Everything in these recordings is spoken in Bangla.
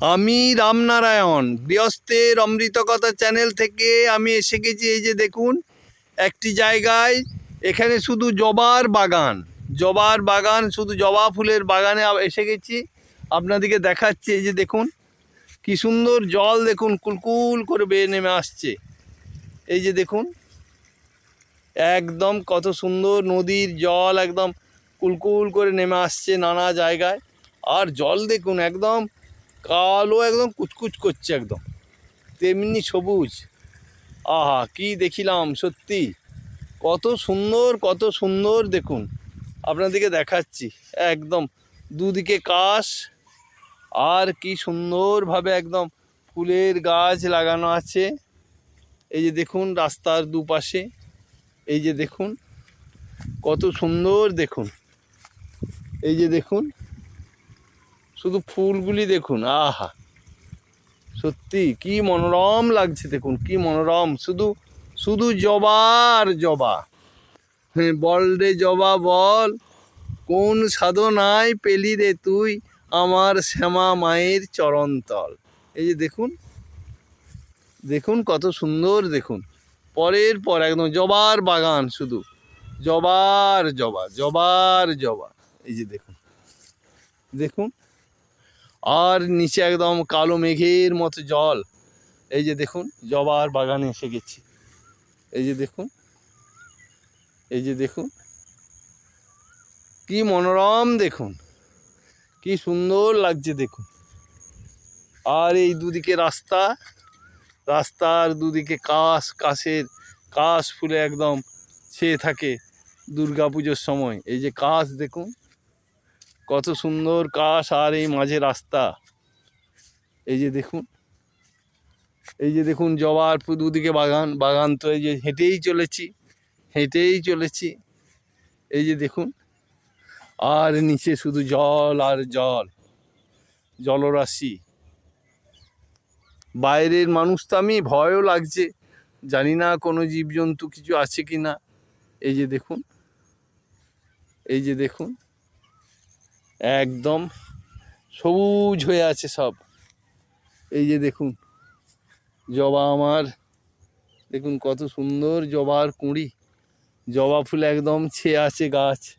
আমি রামনারায়ণ, গৃহস্থের অমৃতকথা চ্যানেল থেকে আমি এসে গেছি। এই যে দেখুন, একটি জায়গায় এখানে শুধু জবার বাগান জবার বাগান, শুধু জবা ফুলের বাগানে এসে গেছি। আপনাদেরকে দেখাচ্ছি, এই যে দেখুন, কি সুন্দর জল দেখুন, কুলকুল করে বেয়ে নেমে আসছে। এই যে দেখুন, একদম কত সুন্দর নদীর জল একদম কুলকুল করে নেমে আসছে নানা জায়গায়। আর জল দেখুন, একদম কালো একদম কুচকুচ করছে একদম। তেমনি সবুজ। আহা, কি দেখিলাম, সত্যি। কত সুন্দর কত সুন্দর দেখুন। আপনাদেরকে দেখাচ্ছি, একদম দুদিকে কাশ। আর কি সুন্দরভাবে একদম ফুলের গাছ লাগানো আছে। এই যে দেখুন, রাস্তার দুপাশে। এই যে দেখুন, কত সুন্দর দেখুন। এই যে দেখুন শুধু ফুলগুলি দেখুন, আহা! সত্যি, কি মনোরম লাগছে দেখুন, কি মনোরম, শুধু শুধু জবার জবা। হ্যাঁ বল রে জবা, বল, কোন সাধনায় পেলি রে তুই আমার শ্যামা মায়ের চরণতল? এই যে দেখুন দেখুন কত সুন্দর দেখুন। পরের পর একদম জবার বাগান শুধু, জবার জবা জবার জবা। এই যে দেখুন দেখুন। আর নিচে একদম কালো মেঘের মতো জল। এই যে দেখুন, জবার বাগানে এসে গেছি। এই যে দেখুন, এই যে দেখুন, কি মনোরম দেখুন, কি সুন্দর লাগছে দেখুন। আর এই দুদিকে রাস্তা, রাস্তার দুদিকে কাশ, কাশের কাশ ফুলে একদম ছেয়ে থাকে দুর্গা পুজোর সময়। এই যে কাশ দেখুন কত সুন্দর কাশ আর এই মাঝে রাস্তা। এই যে দেখুন, এই যে দেখুন জবার দুদিকে বাগান বাগান তো এই যে হেঁটেই চলেছি হেঁটেই চলেছি। এই যে দেখুন, আর নিচে শুধু জল আর জল, জলরাশি। বাইরের মানুষ তো আমি, ভয়ও লাগছে। জানি না কোনো জীবজন্তু কিছু আছে কি না এই যে দেখুন, এই যে দেখুন একদম সবুজ হয়ে আছে সব। এই যে দেখুন, জবা আমার, দেখুন কত সুন্দর জবার কুঁড়ি। জবা ফুল একদম ছেয়ে আছে গাছ।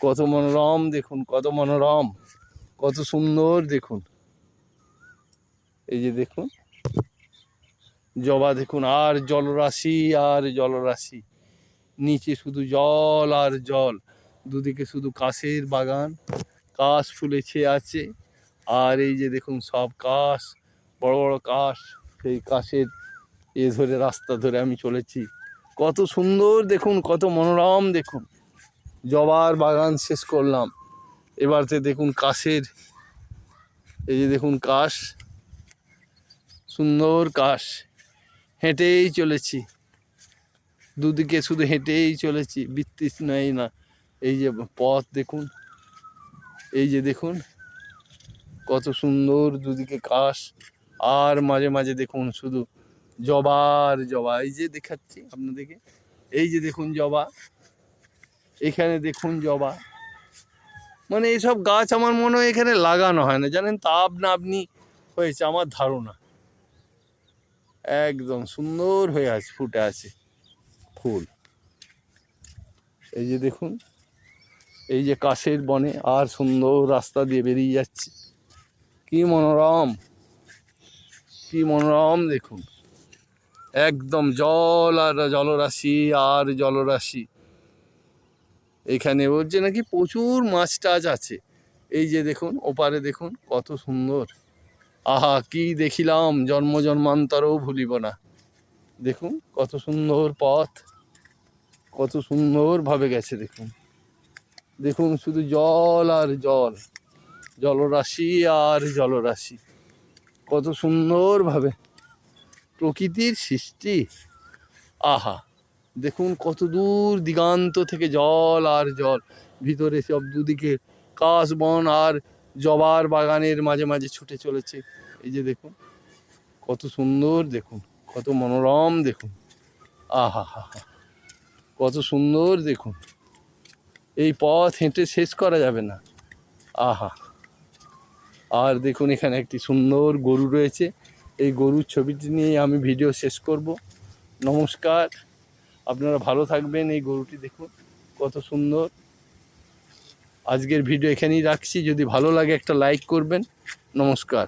কত মনোরম, দেখুন, কত মনোরম, কত সুন্দর, দেখুন। এই যে দেখুন, জবা দেখুন, আর জলরাশি আর জলরাশি। নিচে শুধু জল আর জল। দুদিকে শুধু কাশের বাগান, কাশ ফুলেছে আছে। আর এই যে দেখুন, সব কাশ, বড় বড় কাশ, সেই কাশের এ ধরে, রাস্তা ধরে আমি চলেছি। কত সুন্দর দেখুন, কত মনোরম দেখুন। জবার বাগান শেষ করলাম। এবারতে দেখুন কাশের, এই যে দেখুন কাশ, সুন্দর কাশ। হেঁটেই চলেছি। দুদিকে শুধু হেঁটেই চলেছি বৃত্তিস নাই না। এই যে পথ দেখুন। এই যে দেখুন, কত সুন্দর দুদিকে কাশ। আর মাঝে মাঝে দেখুন শুধু জবার জবা। এই যে দেখাচ্ছি আপনাদেরকে। এই যে দেখুন জবা। এখানে দেখুন জবা। মানে এইসব গাছ আমার মনে হয় এখানে লাগানো হয় না। জানেন তো আপনা আপনি হয়েছে আমার ধারণা। একদম সুন্দর হয়ে আছে, ফুটে আছে ফুল। এই যে দেখুন। এই যে কাশের বনে আর সুন্দর রাস্তা দিয়ে বেরিয়ে যাচ্ছে। কি মনোরম কি মনোরম দেখুন। একদম জল আর জলরাশি আর জলরাশি। এখানে বলছে নাকি প্রচুর মাছ টাছ আছে। এই যে দেখুন, ওপারে দেখুন, কত সুন্দর। আহা, কি দেখিলাম, জন্ম জন্মান্তরও ভুলিব না। দেখুন, কত সুন্দর পথ, কত সুন্দরভাবে গেছে দেখুন। দেখুন, শুধু জল আর জল, জলরাশি আর জলরাশি। কত সুন্দরভাবে প্রকৃতির সৃষ্টি। আহা, দেখুন, কত দূর দিগান্ত থেকে জল আর জল। ভিতরে সব দুদিকে কাশ, বন আর জবার বাগানের মাঝে মাঝে ছুটে চলেছে। এই যে দেখুন, কত সুন্দর দেখুন, কত মনোরম দেখুন। আহা, হা হা, কত সুন্দর দেখুন। এই পথ হেঁটে শেষ করা যাবে না। আহা। আর দেখুন, এখানে একটি সুন্দর গরু রয়েছে। এই গরুর ছবিটি নিয়ে আমি ভিডিও শেষ করব। নমস্কার। আপনারা ভালো থাকবেন। এই গরুটি দেখুন, কত সুন্দর। আজকের ভিডিও এখানেই রাখছি। যদি ভালো লাগে একটা লাইক করবেন। নমস্কার।